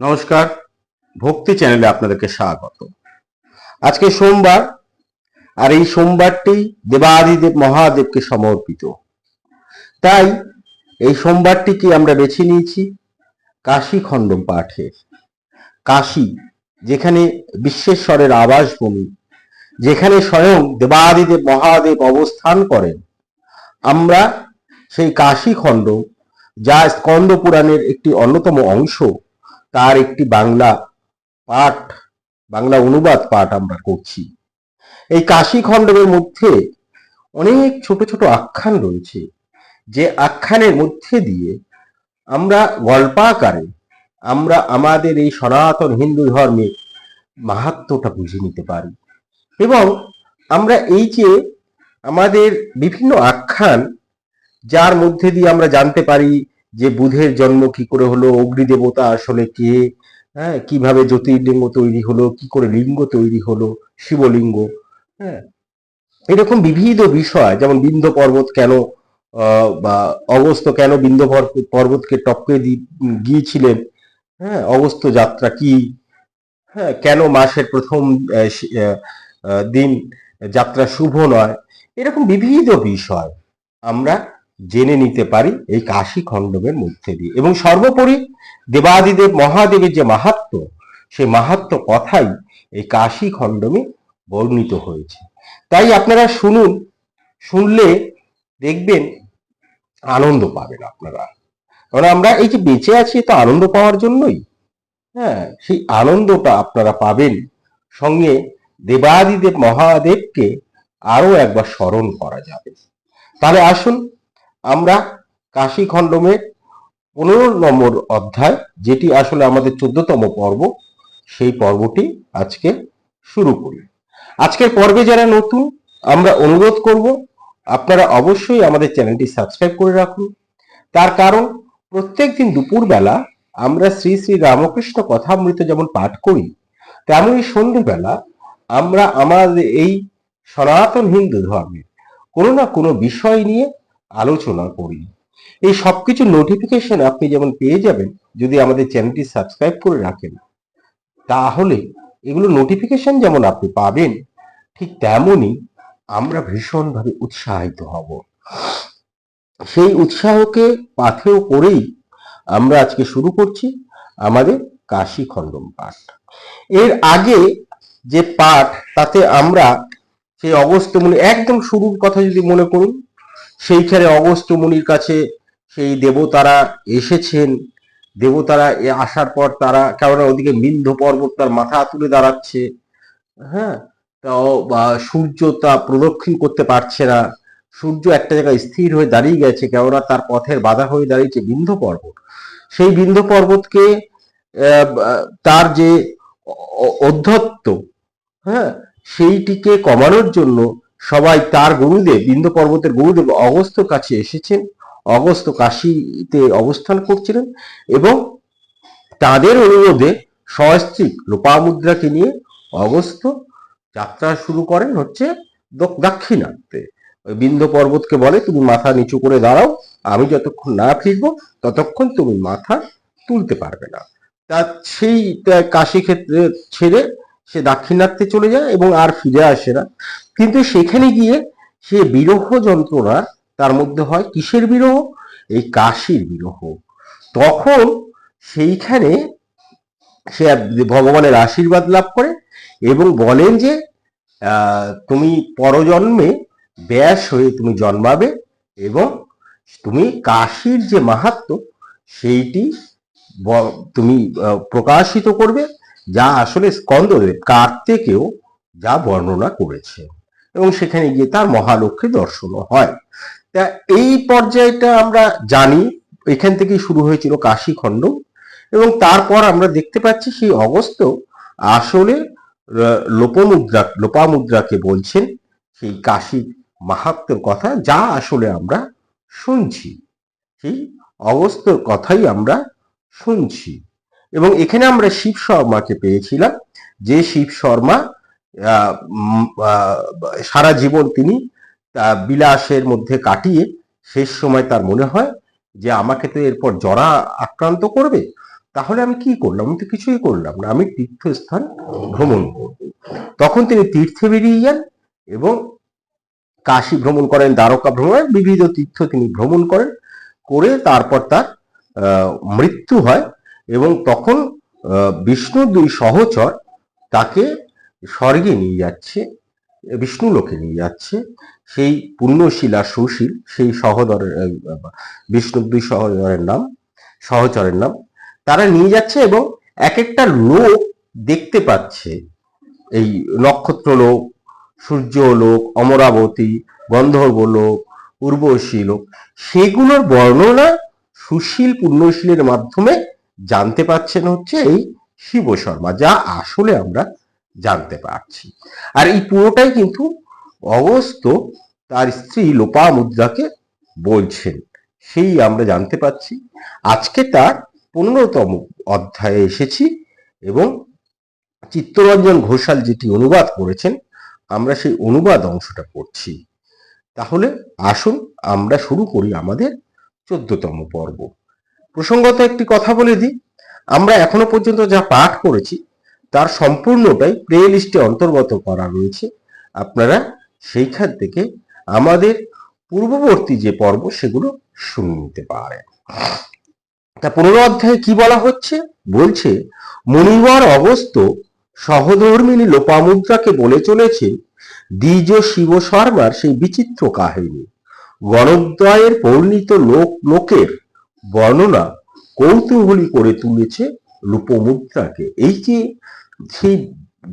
নমস্কার, ভক্তি চ্যানেলে আপনাদেরকে স্বাগত। আজকে সোমবার, আর এই সোমবারটি দেবাদিদেব মহাদেবকে সমর্পিত। তাই এই সোমবারটিকে আমরা বেছে নিয়েছি কাশী খণ্ডম পাঠের কাশী, যেখানে বিশ্বেশ্বরের আবাসভূমি, যেখানে স্বয়ং দেবাদিদেব মহাদেব অবস্থান করেন। আমরা সেই কাশী খণ্ড, যা স্কন্দ পুরাণের একটি অন্যতম অংশ তার একটি বাংলা পাঠ, বাংলা অনুবাদ পাঠ আমরা করছি। এই কাশী খণ্ডের মধ্যে অনেক ছোট ছোট আখ্যান রয়েছে। যে আখ্যানের মধ্যে দিয়ে আমরা গল্পাকারে আমরা আমাদের এই সনাতন হিন্দু ধর্মের মাহাত্মটা বুঝে নিতে পারি। এবং আমরা এই যে আমাদের বিভিন্ন আখ্যান, যার মধ্যে দিয়ে আমরা জানতে পারি যে বুধের জন্ম কি করে হলো, অগ্নিদেবতা আসলে কে? হ্যাঁ কীভাবে জ্যোতির্লিঙ্গ তৈরি হলো, কি করে লিঙ্গ তৈরি হলো, শিবলিঙ্গ হ্যাঁ। এরকম বিবিধ বিষয়, যেমন বিন্ধ্য পর্বত কেন বা অগস্ত কেন পর্ব- পর্বতকে টপকে গিয়েছিলেন? হ্যাঁ অগস্ত যাত্রা কি? হ্যাঁ কেন মাসের প্রথম দিন যাত্রা শুভ নয়? এরকম বিবিধ বিষয় আমরা জেনে নিতে পারি এই কাশী খণ্ডমের মধ্যে দিয়ে। এবং সর্বোপরি দেবাদিদেব মহাদেবের যে মাহাত্ম, সেই মাহাত্ম কথাই এই কাশী খণ্ডমে বর্ণিত হয়েছে। তাই আপনারা শুনুন, শুনলে দেখবেন আনন্দ পাবেন আপনারা। কারণ আমরা এই যে বেঁচে আছি তো আনন্দ পাওয়ার জন্যই। হ্যাঁ সেই আনন্দটা আপনারা পাবেন সঙ্গে দেবাদিদেব মহাদেবকে আরও একবার স্মরণ করা যাবে। তাহলে আসুন আমরা কাশী খণ্ডমের পনেরো নম্বর অধ্যায়, যেটি আসলে আমাদের চোদ্দতম পর্ব, সেই পর্বটি আজকে শুরু করি। আজকের পর্বে যারা নতুন, আমরা অনুরোধ করব, আপনারা অবশ্যই আমাদের চ্যানেলটি সাবস্ক্রাইব করে রাখুন। তার কারণ প্রত্যেকদিন দুপুরবেলা আমরা শ্রী শ্রী রামকৃষ্ণ কথামৃত যেমন পাঠ করি তেমনই সন্ধ্যেবেলা আমরা আমাদের এই সনাতন হিন্দু ধর্মের কোনো না কোনো বিষয় নিয়ে আলোচনা করি। এই সবকিছু নোটিফিকেশন আপনি যেমন পেয়ে যাবেন, যদি আমাদের চ্যানেলটি সাবস্ক্রাইব করে রাখেন, তাহলে এগুলো নোটিফিকেশন যেমন আপনি পাবেন, ঠিক তেমনই আমরা ভীষণভাবে উৎসাহিত হব। সেই উৎসাহকে পাথেয় করেই আমরা আজকে শুরু করছি আমাদের কাশী খণ্ডম পাঠ। এর আগে যে পাঠ, তাতে আমরা সেই অগস্ত্য মুনি একদম শুরুর কথা যদি মনে করুন সেইখানে অগস্ত্য মুনির কাছে সেই দেবতারা এসেছেন। দেবতারা আসার পর তারা, কেননা ওদিকে বিন্ধ্য পর্বত তার মাথা তুলে দাঁড়াচ্ছে। হ্যাঁ তাও বা সূর্য তা প্রদক্ষিণ করতে পারছে না। সূর্য একটা জায়গায় স্থির হয়ে দাঁড়িয়ে গেছে, কেননা তার পথের বাধা হয়ে দাঁড়িয়েছে বিন্ধ পর্বত। সেই বিন্ধ্য পর্বতকে তার যে অ- অ- অধ্যত্ত হ্যাঁ সেইটিকে কমানোর জন্য সবাই তার গুরুদেব বিন্ধ্য পর্বতের গুরুদেব অগস্ত কাছে এসেছেন। অগস্ত কাশীতে অবস্থান করছিলেন এবং তাদের অনুরোধে সস্ত্রীক লোপামুদ্রাকে নিয়ে অগস্ত যাত্রা শুরু করেন হচ্ছে দাক্ষিণাত্যে। বিন্ধ্য পর্বতকে বলে, তুমি মাথা নিচু করে দাঁড়াও, আমি যতক্ষণ না ফিরবো, ততক্ষণ তুমি মাথা তুলতে পারবে না। তা সেই কাশি ক্ষেত্রে ছেড়ে সে দাক্ষিণাত্যে চলে যায় এবং আর ফিরে আসে না। কিন্তু সেখানে গিয়ে সে বিরহ যন্ত্রণা তার মধ্যে হয় কিসের বিরহ? এই কাশীর বিরহ। তখন সেইখানে সে ভগবানের আশীর্বাদ লাভ করে এবং বলেন যে তুমি পরজন্মে ব্যাস হয়ে তুমি জন্মাবে এবং তুমি কাশীর যে মাহাত্ম, সেইটি তুমি প্রকাশিত করবে, যা আসলে স্কন্দদেব কার্তিকেও যা বর্ণনা করেছে এবং সেখানে গিয়ে তার মহালক্ষ্মী দর্শনও হয়। তা এই পর্যায়টা আমরা জানি, এখান থেকেই শুরু হয়েছিল কাশী খণ্ড এবং তারপর আমরা দেখতে পাচ্ছি সেই অগস্ত আসলে লোপমুদ্রা, লোপামুদ্রাকে বলছেন সেই কাশী মাহাত্মের কথা যা আসলে আমরা শুনছি। সেই অগস্ত্যর কথাই আমরা শুনছি। এবং এখানে আমরা শিব শর্মাকে পেয়েছিলাম, যে শিব শর্মা সারা জীবন তিনি বিলাসের মধ্যে কাটিয়ে শেষ সময় তার মনে হয় যে আমাকে তো এরপর জরা আক্রান্ত করবে, তাহলে আমি কি করলাম? আমি তো কিছুই করলাম না। আমি তীর্থস্থান ভ্রমণ করব। তখন তিনি তীর্থে বেরিয়ে যান এবং কাশী ভ্রমণ করেন, দ্বারকা ভ্রমণ বিবিধ তীর্থ তিনি ভ্রমণ করেন, করে তারপর তার মৃত্যু হয় এবং তখন বিষ্ণুর দুই সহচর তাকে স্বর্গে নিয়ে যাচ্ছে বিষ্ণু লোকে নিয়ে যাচ্ছে সেই পুণ্যশীল সুশীল সেই সহদরের আহ, বিষ্ণুর দুই সহচরের নাম সহচরের নাম তারা নিয়ে যাচ্ছে এবং এক একটা লোক দেখতে পাচ্ছে। এই নক্ষত্র লোক সূর্য লোক অমরাবতী গন্ধর্ব লোক উর্বশী লোক সেগুলোর বর্ণনা সুশীল পুণ্যশীলের মাধ্যমে জানতে পাচ্ছেন হচ্ছে এই শিব শর্মা যা আসলে আমরা জানতে পারছি। আর এই পুরোটাই কিন্তু অগস্ত তার স্ত্রী লোপামুদ্রাকে বলছেন। সেই আমরা জানতে পাচ্ছি আজকে তার পনেরোতম অধ্যায়ে এসেছি এবং চিত্তরঞ্জন ঘোষাল যেটি অনুবাদ করেছেন, আমরা সেই অনুবাদ অংশটা পড়ছি। তাহলে আসুন আমরা শুরু করি আমাদের চোদ্দতম পর্ব। প্রসঙ্গত একটি কথা বলে দিই। আমরা এখনও পর্যন্ত যা পাঠ করেছি তার সম্পূর্ণটাই প্লে লিস্টে অন্তর্গত করা রয়েছে। আপনারা সেইখান থেকে আমাদের পূর্ববর্তী যে পর্ব সেগুলো শুনে নিতে পারেন। তা পনেরো অধ্যায়ে কি বলা হচ্ছে? বলছে, মণিবর অবস্থ সহধর্মিনী লোপামুদ্রাকে বলে চলেছে দ্বিজ শিব শর্মার সেই বিচিত্র কাহিনী। গণদ্বয়ের পরিণীত লোক, লোকের বর্ণনা কৌতূহলী করে তুলেছে লোপমুদ্রাকে। এই যে সেই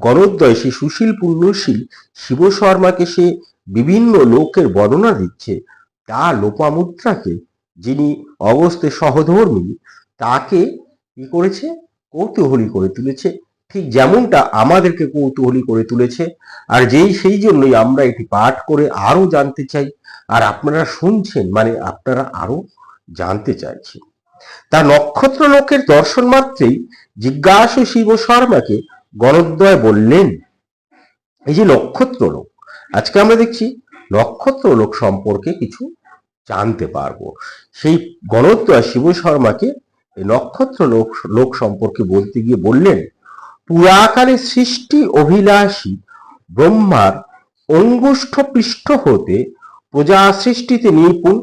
গণদ্বয়, সেই সুশীল পুণ্যশীল শিব শর্মাকে সে বিভিন্ন লোকের বর্ণনা দিচ্ছে, তা লোপামুদ্রাকে যিনি অগস্তে সহধর্মী, তাকে কি করেছে? কৌতূহলী করে তুলেছে। ঠিক যেমনটা আমাদেরকে কৌতূহলী করে তুলেছে, আর যেই সেই জন্যই আমরা এটি পাঠ করে আরও জানতে চাই, আর আপনারা শুনছেন মানে আপনারা আরও জানতে চাইছেন। তা নক্ষত্র লোকের দর্শন মাত্রেই জিজ্ঞাসু শিব শর্মাকে গণদ্বয় বললেন। এই যে নক্ষত্র লোক, আজকে আমরা দেখছি নক্ষত্র লোক সম্পর্কে কিছু জানতে পারব। সেই গণদ্বয় শিব শর্মাকে এই নক্ষত্র লোক লোক সম্পর্কে বলতে গিয়ে বললেন, পুরাকালে সৃষ্টি অভিলাষী ব্রহ্মার অঙ্গুষ্ঠ পৃষ্ঠ হতে প্রজা সৃষ্টিতে নিপুণ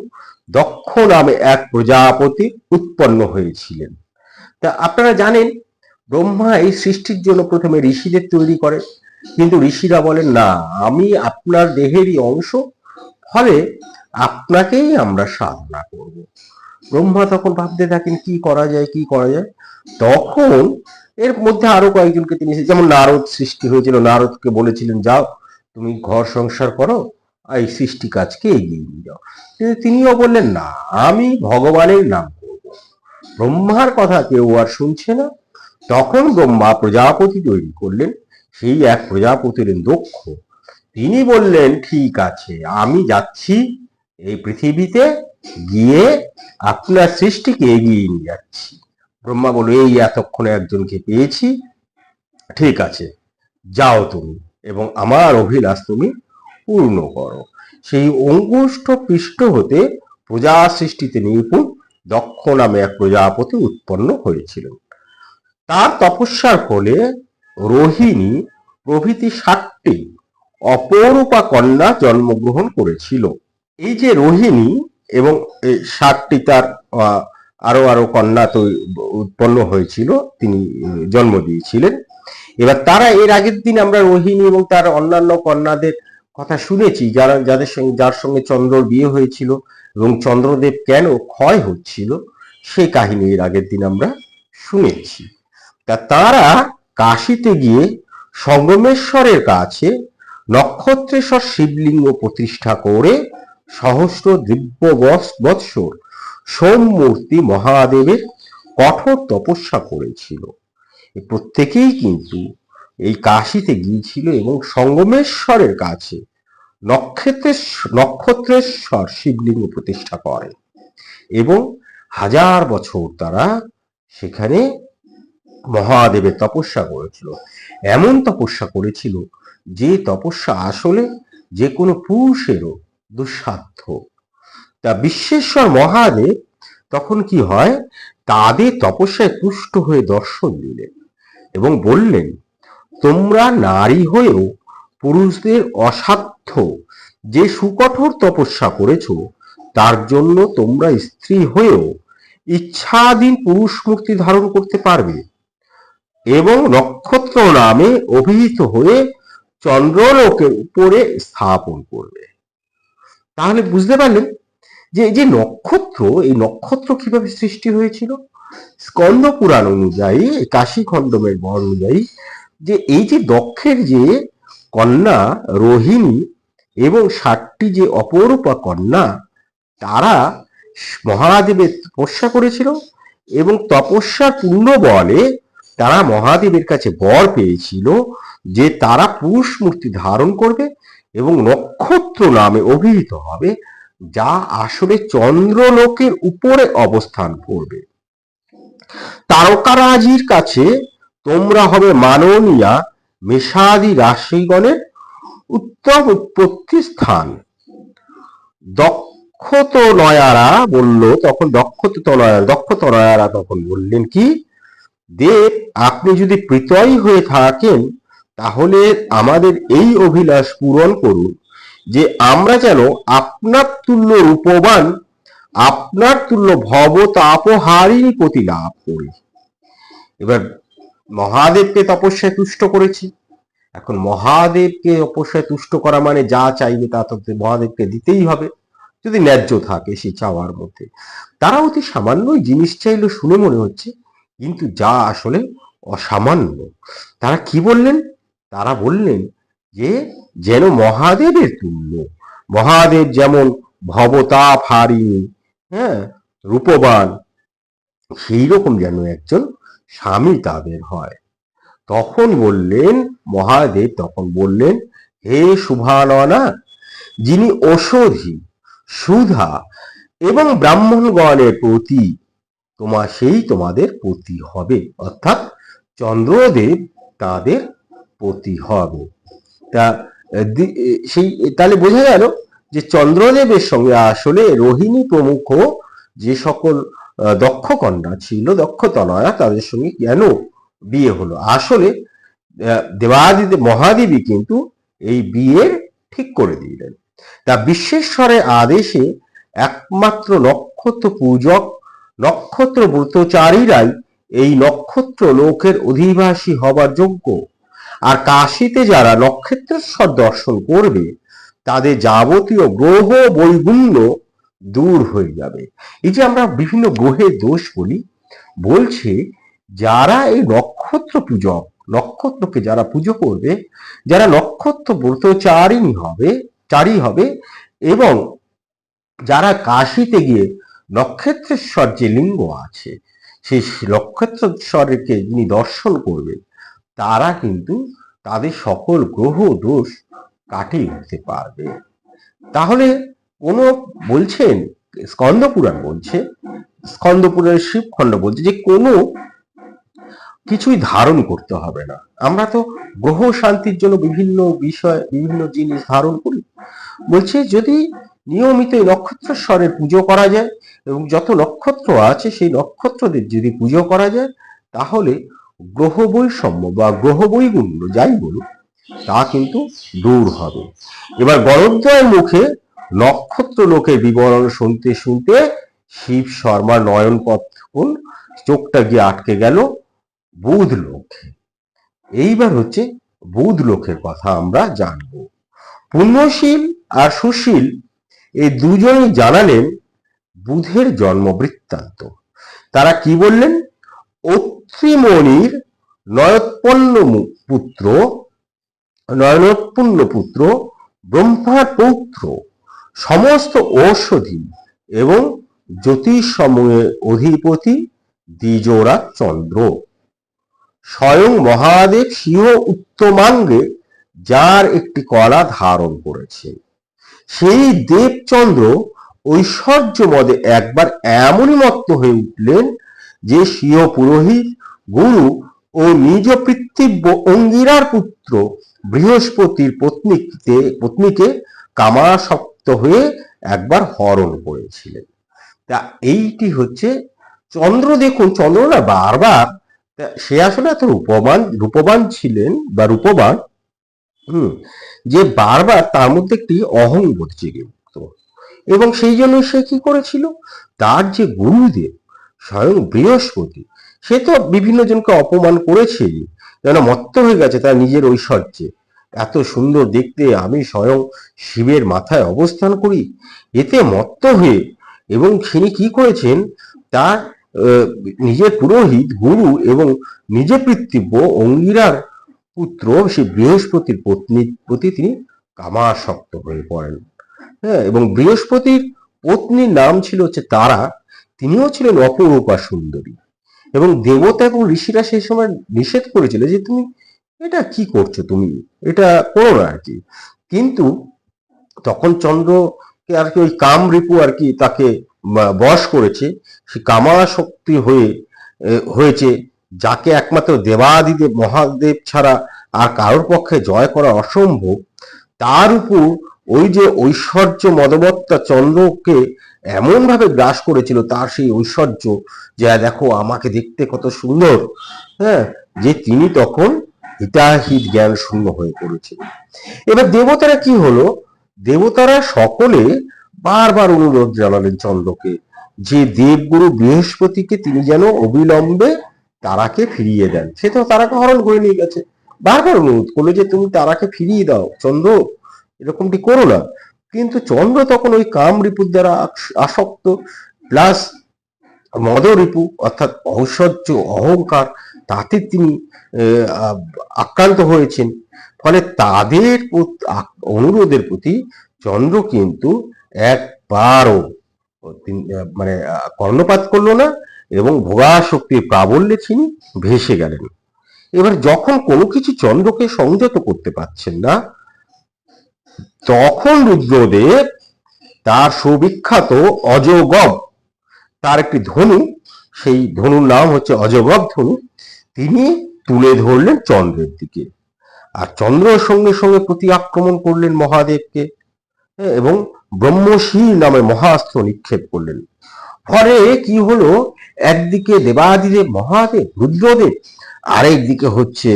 দক্ষ নামে এক প্রজাপতি উৎপন্ন হয়েছিলেন। তা আপনারা জানেন ব্রহ্মা এই সৃষ্টির জন্য প্রথমে ঋষিদের তৈরি করে। কিন্তু ঋষিরা বলেন, না, আমি আপনার দেহেরই অংশ, ফলে আপনাকেই আমরা সাধনা করব। ব্রহ্মা তখন ভাবতে থাকেন, কি করা যায়, কি করা যায়? তখন এর মধ্যে আরও কয়েকজনকে তিনি যেমন নারদ সৃষ্টি হয়েছিল, নারদকে বলেছিলেন, যাও, তুমি ঘর সংসার করো এই সৃষ্টি কাজকে এগিয়ে নিয়ে যাও। কিন্তু তিনিও বললেন, না, আমি ভগবানের নাম করব। ব্রহ্মার কথা কেউ আর শুনছে না। তখন ব্রহ্মা প্রজাপতি তৈরি করলেন, সেই এক প্রজাপতির দক্ষ। তিনি বললেন, ঠিক আছে, আমি যাচ্ছি এই পৃথিবীতে গিয়ে আপনার সৃষ্টিকে এগিয়ে নিয়ে যাচ্ছি। ব্রহ্মা বলল, এই এতক্ষণে একজনকে পেয়েছি। ঠিক আছে, যাও তুমি এবং আমার অভিলাষ তুমি পূর্ণ করো। সেই অঙ্গুষ্ঠ পৃষ্ঠ হতে প্রজা সৃষ্টিতে নিপুণ দক্ষ নামে এক প্রজাপতি উৎপন্ন হয়েছিলেন। তার তপস্যার ফলে রোহিণী প্রভৃতি সাতটি অপরূপা কন্যা জন্মগ্রহণ করেছিল। এই যে রোহিণী এবং এই ষাটটি তার আরও আরও কন্যা তো উৎপন্ন হয়েছিল, তিনি জন্ম দিয়েছিলেন। এবার তারা এর আগের দিন আমরা রোহিণী এবং তার অন্যান্য কন্যাদের কথা শুনেছি, যারা, যাদের সঙ্গে, যার সঙ্গে চন্দ্রর বিয়ে হয়েছিল এবং চন্দ্রদেব কেন ক্ষয় হচ্ছিল, সেই কাহিনী এর আগের দিন আমরা শুনেছি। তা তারা কাশিতে গিয়ে সঙ্গমেশ্বরের কাছে নক্ষত্রেশ্বর শিবলিঙ্গ প্রতিষ্ঠা করে সহস্র দিব্য বৎস- বৎসর সোমমূর্তি মহাদেবের কঠোর তপস্যা করেছিল। প্রত্যেকেই কিন্তু এই কাশিতে গিয়েছিল এবং সঙ্গমেশ্বরের কাছে নক্ষত্রের নক্ষত্রেশ্বর শিবলিঙ্গ প্রতিষ্ঠা করে এবং হাজার বছর তারা সেখানে মহাদেবের তপস্যা করেছিল। এমন তপস্যা করেছিল যে তপস্যা আসলে যে কোনো পুরুষেরও দুঃসাধ্য। তা বিশ্বেশ্বর মহাদেব তখন কি হয়? তাদের তপস্যায় পুষ্ট হয়ে দর্শন দিলেন এবং বললেন, তোমরা নারী হয়েও পুরুষদের অসাধ্য। যে সুকঠোর তপস্যা করেছ, তার জন্য তোমরা স্ত্রী হয়েও ইচ্ছাধীন পুরুষ মুক্তি ধারণ করতে পারবে। এবং নক্ষত্র নামে অভিহিত হয়ে চন্দ্রলোকের উপরে স্থাপন করবে। তাহলে বুঝতে পারলেন যে এই যে নক্ষত্র, এই নক্ষত্র কীভাবে সৃষ্টি হয়েছিল? স্কন্দ পুরাণ অনুযায়ী কাশী খণ্ডমের বর অনুযায়ী যে এই যে দক্ষের যে কন্যা রোহিণী এবং ষাটটি যে অপরূপা কন্যা, তারা মহাদেবের তপস্যা করেছিল এবং তপস্যার পূর্ণ বলে তারা মহাদেবের কাছে বর পেয়েছিল যে তারা পুরুষ মূর্তি ধারণ করবে এবং নক্ষত্র নামে অভিহিত হবে, যা আসলে চন্দ্রলোকের উপরে অবস্থান করবে। তারকারাজির কাছে তোমরা হবে মাননীয়া মেষাদি রাশিগণের উত্তম উৎপত্তি স্থান। দক্ষত নয়ারা বলল, তখন দক্ষত তনয়ারা দক্ষত নয়ারা তখন বললেন কি দেব, আপনি যদি প্রীতই হয়ে থাকেন, তাহলে আমাদের এই অভিলাষ পূরণ করুন যে আমরা যেন আপনার তুল্য রূপবান, আপনার তুল্য ভব তাপহারিণী প্রতি লাভ করি। এবার মহাদেবকে তপস্যায় তুষ্ট করেছি। এখন মহাদেবকে তপস্যায় তুষ্ট করা মানে যা চাইবে তা তো মহাদেবকে দিতেই হবে। যদি ন্যায্য থাকে সে চাওয়ার মধ্যে। তারা অতি সামান্যই জিনিস চাইলো শুনে মনে হচ্ছে কিন্তু যা আসলে অসামান্য। তারা কি বললেন? তারা বললেন যে, যেন মহাদেবের তুল্য। মহাদেব যেমন ভবতাপ হারিণী হ্যাঁ রূপবান সেই রকম যেন একজন স্বামী তাদের হয়। তখন বললেন, মহাদেব তখন বললেন, হে শুভাননা, যিনি ঔষধি, সুধা এবং ব্রাহ্মণগণের প্রতি তোমার সেই তোমাদের পতি হবে। অর্থাৎ চন্দ্রদেব তাদের পতি হবে। তা সেই তাহলে বোঝা গেল যে চন্দ্রদেবের সঙ্গে আসলে রোহিণী প্রমুখ যে সকল দক্ষ কন্যা ছিল দক্ষ তনয়া তাদের সঙ্গে কেন বিয়ে হলো? আসলে আহ, দেবাদিদেব মহাদেবী কিন্তু এই বিয়ে ঠিক করে দিলেন। তা বিশ্বেশ্বরের আদেশে একমাত্র নক্ষত্র পূজক নক্ষত্র ব্রতচারীরাই এই নক্ষত্র লোকের অধিবাসী হবার যোগ্য। আর কাশীতে যারা নক্ষত্রেশ্বর দর্শন করবে, তাদের যাবতীয় গ্রহ বৈগুণ্য দূর হয়ে যাবে। এই যে আমরা বিভিন্ন গ্রহের দোষ বলি, বলছে যারা এই নক্ষত্র পূজক নক্ষত্রকে যারা পুজো করবে, যারা নক্ষত্র ব্রতচারিণী হবে, চারী হবে, এবং যারা কাশীতে গিয়ে নক্ষত্রেশ্বর যে লিঙ্গ আছে, সেই নক্ষত্রেশ্বরকে যিনি দর্শন করবে তারা কিন্তু তাদের সকল গ্রহ দোষ কাটিয়ে উঠতে পারবে। তাহলে কোন বলছেন স্কন্দ পুরাণ বলছে স্কন্দ পুরাণের শিবখণ্ড বলছে যে কোনো কিছুই ধারণ করতে হবে না। আমরা তো গ্রহ শান্তির জন্য বিভিন্ন বিষয়, বিভিন্ন জিনিস ধারণ করি। বলছে যদি নিয়মিত এই নক্ষত্রেশ্বরের পুজো করা যায় এবং যত নক্ষত্র আছে, সেই নক্ষত্রদের যদি পুজো করা যায়, তাহলে গ্রহ বৈষম্য বা গ্রহ বৈগুণ্য যাই বলুক, তা কিন্তু দূর হবে। এবার গণদ্বয়ের মুখে নক্ষত্র লোকের বিবরণ শুনতে শুনতে শিব শর্মা নয়ন পথকুল চোখটা গিয়ে আটকে গেল বুধ লোকে। এইবার হচ্ছে বুধ লোকের কথা আমরা জানব। পুণ্যশীল আর সুশীল এই দুজনই জানালেন বুধের জন্ম বৃত্তান্ত তারা কি বললেন? অত্রিমণির নয়োৎপন্ন পুত্র নয়নোৎপন্ন পুত্র ব্রহ্মার পৌত্র সমস্ত ঔষধি এবং জ্যোতিষসমূহের অধিপতি দ্বিজোরাত চন্দ্র স্বয়ং মহাদেব সিংহ উত্তমাঙ্গে যার একটি কলা ধারণ করেছে সেই দেবচন্দ্র ঐশ্বর্য মদে একবার এমনই মত্ত হয়ে উঠলেন যে স্বীয় পুরোহিত, গুরু ও নিজ পিতৃব্য অঙ্গিরার পুত্র বৃহস্পতির পত্নীকে পত্নীকে কামাসক্ত হয়ে একবার হরণ করেছিলেন। তা এইটি হচ্ছে চন্দ্র দেখুন, চন্দ্র না বারবার সে আসলে এত রূপবান রূপবান ছিলেন বা রূপবান, হুম, যে বারবার তার মধ্যে একটি অহংবোধ জেগে এবং সেই জন্য সে কি করেছিল? তার যে গুরুদেব, স্বয়ং বৃহস্পতি, সে তো বিভিন্ন জনকে অপমান করেছে, যেন মত্ত হয়ে গেছে তার নিজের ঐশ্বর্যে। এত সুন্দর দেখতে আমি স্বয়ং শিবের মাথায় অবস্থান করি, এতে মত্ত হয়ে, এবং তিনি কি করেছেন? তার নিজের পুরোহিত, গুরু এবং নিজে পিতৃব্য অঙ্গিরার পুত্র, সে বৃহস্পতির পত্নীর প্রতি তিনি কামাসক্ত হয়ে পড়েন। হ্যাঁ এবং বৃহস্পতির পত্নীর নাম ছিল হচ্ছে তারা, তিনিও ছিলেন অপরূপা সুন্দরী। এবং দেবতা এবং ঋষিরা সেই সময় নিষেধ করেছিল যে তুমি এটা কি করছ তুমি? এটা করো না আর কি কিন্তু তখন চন্দ্রকে আর কি ওই কাম রিপু আর কি তাকে বা- বশ করেছে, সে কামাশক্তি হয়ে হয়েছে, যাকে একমাত্র দেবাদিদেব, মহাদেব ছাড়া আর কারোর পক্ষে জয় করা অসম্ভব। তার উপর ওই যে ঐশ্বর্য মদবত্তা চন্দ্রকে এমন ভাবে গ্রাস করেছিল, তার সেই ঐশ্বর্য যে দেখো, আমাকে দেখতে কত সুন্দর। হ্যাঁ যে তিনি তখন হিতাহিত জ্ঞান শূন্য হয়ে পড়েছিল এবার দেবতারা কি হলো? দেবতারা সকলে বারবার অনুরোধ জানালেন চন্দ্রকে যে, দেবগুরু বৃহস্পতিকে তিনি যেন অবিলম্বে তারাকে ফিরিয়ে দেন। সে তো তারাকে হরণ করে নিয়ে গেছে। বারবার অনুরোধ করল যে, তুমি তারাকে ফিরিয়ে দাও, চন্দ্র। এরকমটি করো না। কিন্তু চন্দ্র তখন ওই কাম রিপুর দ্বারা আস- আসক্ত প্লাস মদ রিপু, অর্থাৎ ঐশ্বর্য অহংকার, তাতে তিনি আক্রান্ত হয়েছেন। ফলে তাদের অনুরোধের প্রতি চন্দ্র কিন্তু একবারও মানে কর্ণপাত করল না এবং ভোগাশক্তির প্রাবল্যে তিনি ভেসে গেলেন। এবার যখন কোনো কিছু চন্দ্রকে সংযত করতে পারছেন না তখন রুদ্রদেব তার সুবিখ্যাত অজগব, তার একটি ধনু, সেই ধনুর নাম হচ্ছে অজগব ধনু, তিনি তুলে ধরলেন চন্দ্রের দিকে। আর চন্দ্রের সঙ্গে সঙ্গে প্রতি আক্রমণ করলেন মহাদেবকে এবং ব্রহ্মশীল নামে মহাস্ত্র নিক্ষেপ করলেন। ফলে কি হলো? একদিকে দেবাদিদেব মহাদেব, রুদ্রদেব, আরেকদিকে হচ্ছে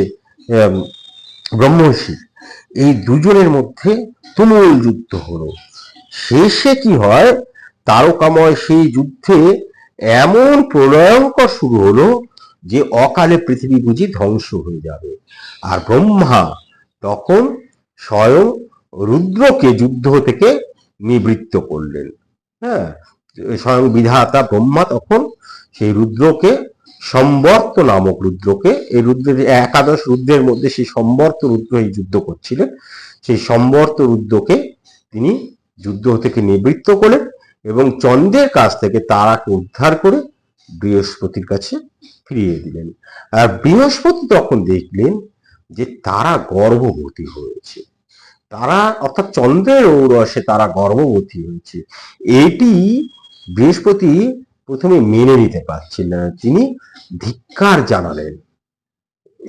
ব্রহ্মশী এই দুজনের মধ্যে তুমুল যুদ্ধ হলো। শেষে কি হয়? তারকাময় সেই যুদ্ধে এমন প্রলয়ঙ্কর শুরু হলো যে অকালে পৃথিবী বুঝি ধ্বংস হয়ে যাবে। আর ব্রহ্মা তখন স্বয়ং রুদ্রকে যুদ্ধ থেকে নিবৃত্ত করলেন। হ্যাঁ স্বয়ং বিধাতা ব্রহ্মা তখন সেই রুদ্রকে সম্বর্ত নামক রুদ্রকে, এই রুদ্রের একাদশ রুদ্রের মধ্যে সেই সম্বর্ত রুদ্র এই যুদ্ধ করছিলেন। সেই সম্বর্ত রুদ্রকে তিনি যুদ্ধ থেকে নিবৃত্ত করলেন এবং চন্দ্রের কাছ থেকে তারাকে উদ্ধার করে বৃহস্পতির কাছে ফিরিয়ে দিলেন। আর বৃহস্পতি তখন দেখলেন যে তারা গর্ভবতী হয়েছে। তারা অর্থাৎ চন্দ্রের ঔরসে তারা গর্ভবতী হয়েছে। এটি বৃহস্পতি প্রথমে মেনে নিতে পারছিলেন না। তিনি ধিক্কার জানালেন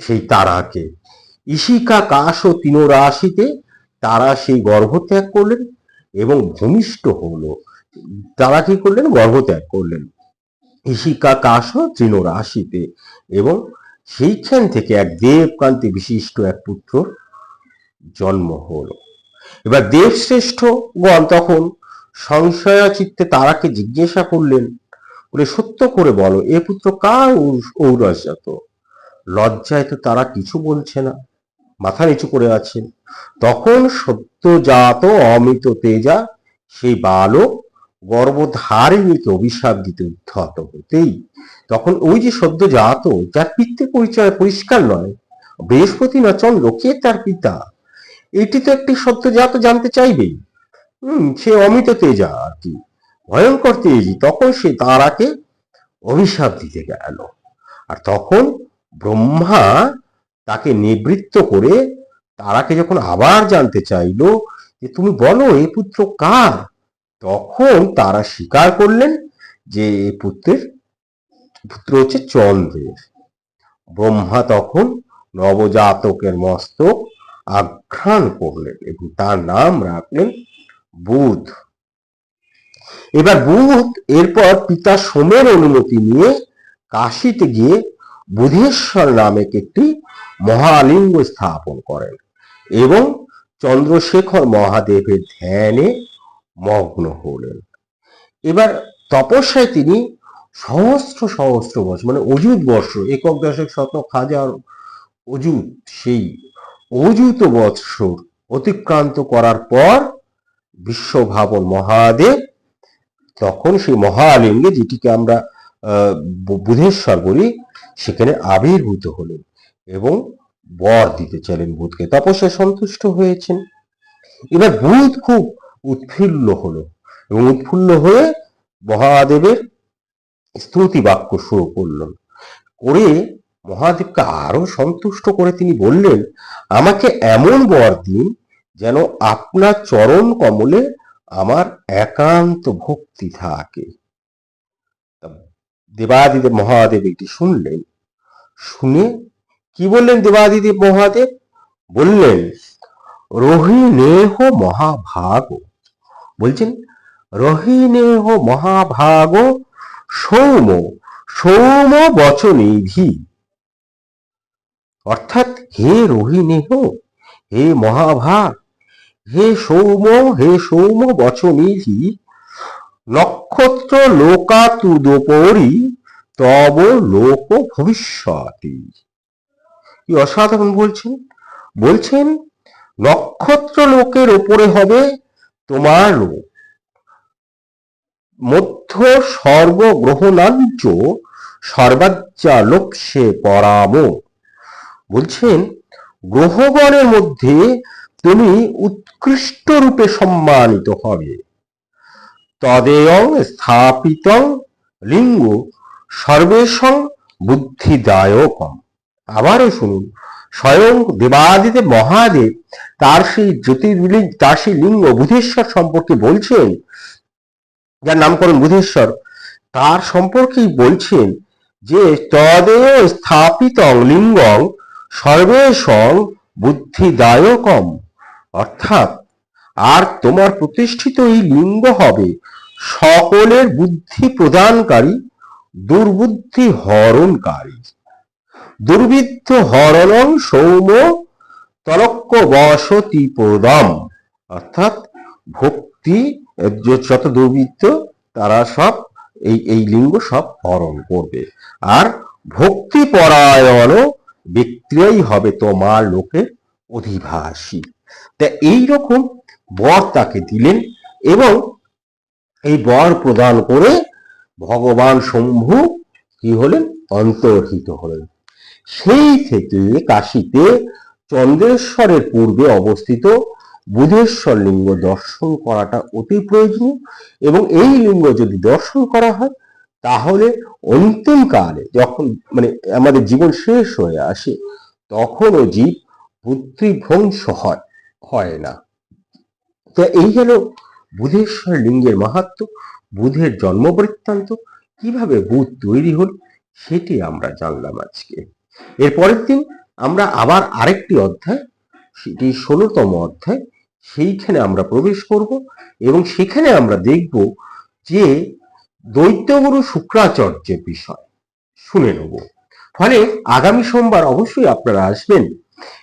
সেই তারাকে। ঈশিকা কাশ ও তিনরাশিতে তারা সেই গর্ভত্যাগ করলেন এবং ভূমিষ্ঠ হলো। তারা কি করলেন? গর্ভত্যাগ করলেন। ঈশিকা কাশ ও তৃণরাশিতে এবং সেইখান থেকে এক দেবকান্তি বিশিষ্ট এক পুত্র জন্ম হলো। এবার দেবশ্রেষ্ঠ গণ তখন সংশয় চিত্তে তারাকে জিজ্ঞাসা করলেন বলে, সত্য করে বলো, এ পুত্র কার ঔর- ঔরসজাত লজ্জায় তো তারা কিছু বলছে না। মাথা নিচু করে আছেন। তখন সত্যজাত অমিত তেজা সেই বালক গর্ভধারিণীকে অভিশাপ দিতে উদ্ধত হতেই, তখন ওই যে সদ্যজাত, যার পিতৃ পরিচয় পরিষ্কার নয়, বৃহস্পতি না চন্দ্র, কে তার পিতা? এটি তো একটি সদ্যজাত জানতে চাইবেই। হম, সে অমিত তেজা আর কি। ভয়ঙ্কর তেজি। তখন সে তারাকে অভিশাপ দিতে গেল। আর তখন ব্রহ্মা তাকে নিবৃত্ত করে তারাকে যখন আবার জানতে চাইলো যে, তুমি বলো, এ পুত্র কার? তখন তারা স্বীকার করলেন যে, এ পুত্রের, পুত্র হচ্ছে চন্দ্রের। ব্রহ্মা তখন নবজাতকের মস্তক আঘ্রাণ করলেন এবং তার নাম রাখলেন বুধ। এবার বুধ এরপর পিতা সোমের অনুমতি নিয়ে কাশিতে গিয়ে বুধেশ্বর নামে একটি মহালিঙ্গ স্থাপন করেন এবং চন্দ্রশেখর মহাদেবের ধ্যানে মগ্ন হলেন। এবার তপস্যায় তিনি সহস্র সহস্র বর্ষ মানে অযুত বর্ষ, একক দশক শতক হাজার অযুত, সেই অযুত বৎসর অতিক্রান্ত করার পর বিশ্বভাবন মহাদেব তখন সেই মহালিঙ্গে যেটিকে আমরা বুধেশ্বর বলি, সেখানে আবির্ভূত হলেন এবং বর দিতে চাইলেন বুধকে। তপস্যায় সন্তুষ্ট হয়েছেন। এবার বুধ খুব উৎফুল্ল হলো এবং উৎফুল্ল হয়ে মহাদেবের স্তুতি বাক্য শুরু করলেন করে মহাদেবকে আরও সন্তুষ্ট করে তিনি বললেন, আমাকে এমন বর দিন যেন আপনার চরণ কমলে আমার একান্ত ভক্তি থাকে। দেবাদিদেব মহাদেব এটি শুনলেন। শুনে কি বললেন দেবাদিদেব মহাদেব? বললেন রহিনেহ মহাভাগ। বলছেন রহিনেহ মহাভাগ সৌম সৌম বচনিধি। অর্থাৎ, হে রহিনেহ হে মহাভাগ হে সৌম হে সৌম বচনিধি নক্ষত্র লোকাতুদোপরি, তব লোক ভবিষ্যতি। কি অসাধারণ বলছেন। বলছেন, নক্ষত্র লোকের ওপরে হবে তোমার লোক। মধ্য সর্বগ্রহণাঞ্চ সর্বাজ্জা লোকসে পরাম। বলছেন, গ্রহগণের মধ্যে তুমি উৎকৃষ্ট রূপে সম্মানিত হবে। তদেয়ং স্থাপিতং লিঙ্গ সর্বেশং বুদ্ধিদায়কম। আবারও শুনুন, স্বয়ং দেবাদিদেব মহাদেব তার সেই জ্যোতির্লিঙ্গ তার সেই লিঙ্গ বুধেশ্বর সম্পর্কে বলছেন, যার নামকরণ বুধেশ্বর, তার সম্পর্কেই বলছেন যে তদেয় স্থাপিতং লিঙ্গং সর্বেশং বুদ্ধিদায়কম। অর্থাৎ আর তোমার প্রতিষ্ঠিত এই লিঙ্গ হবে সকলের বুদ্ধি প্রদানকারী, দুর্বুদ্ধি হরণকারী। দুর্বৃত্ত হরণং সৌম তরক্ক বসতি প্রদম অর্থাৎ ভক্তি, যত দুর্বৃত্ত, তারা সব এই এই লিঙ্গ সব হরণ করবে। আর ভক্তি পরায়ণ ব্যক্তিরাই হবে তোমার লোকের অধিবাসী। তা এইরকম বর তাকে দিলেন এবং এই বর প্রদান করে ভগবান শম্ভু কি হলেন? অন্তর্হিত হলেন। সেই থেকে কাশীতে চন্দ্রেশ্বরের পূর্বে অবস্থিত বুধেশ্বর লিঙ্গ দর্শন করাটা অতি প্রয়োজনীয় এবং এই লিঙ্গ যদি দর্শন করা হয়, তাহলে অন্তিম কালে যখন মানে আমাদের জীবন শেষ হয়ে আসে, তখনও জীব বুদ্ধিভ্রংশ হয়। হয় না। তো এই গেল বুধেশ্বর লিঙ্গের মাহাত্ম বুধের জন্ম বৃত্তান্ত কীভাবে বুধ তৈরি হল সেটি আমরা জানলাম আজকে। এর পরের দিন আমরা আবার আরেকটি অধ্যায়, সেটি ষোলোতম অধ্যায়, সেইখানে আমরা প্রবেশ করব এবং সেখানে আমরা দেখব যে দৈত্যগুরু শুক্রাচার্যের বিষয়। শুনে নেব। ফলে আগামী সোমবার অবশ্যই আপনারা আসবেন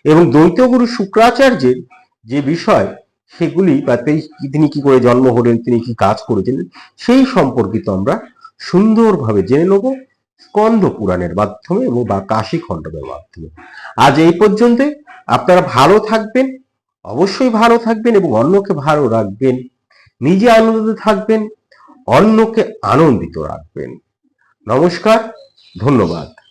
এবং দৈত্যগুরু শুক্রাচার্যের যে বিষয় সেগুলি বা তিনি- কি করে জন্ম হলেন, তিনি কি কাজ করেছিলেন সেই সম্পর্কিত আমরা সুন্দরভাবে জেনে নেব স্কন্দ পুরাণের মাধ্যমে এবং বা কাশী খণ্ডকের মাধ্যমে। আজ এই পর্যন্তই। আপনারা ভালো থাকবেন, অবশ্যই ভালো থাকবেন এবং অন্যকে ভালো রাখবেন, নিজে আনন্দিত থাকবেন, অন্যকে আনন্দিত রাখবেন। নমস্কার, ধন্যবাদ।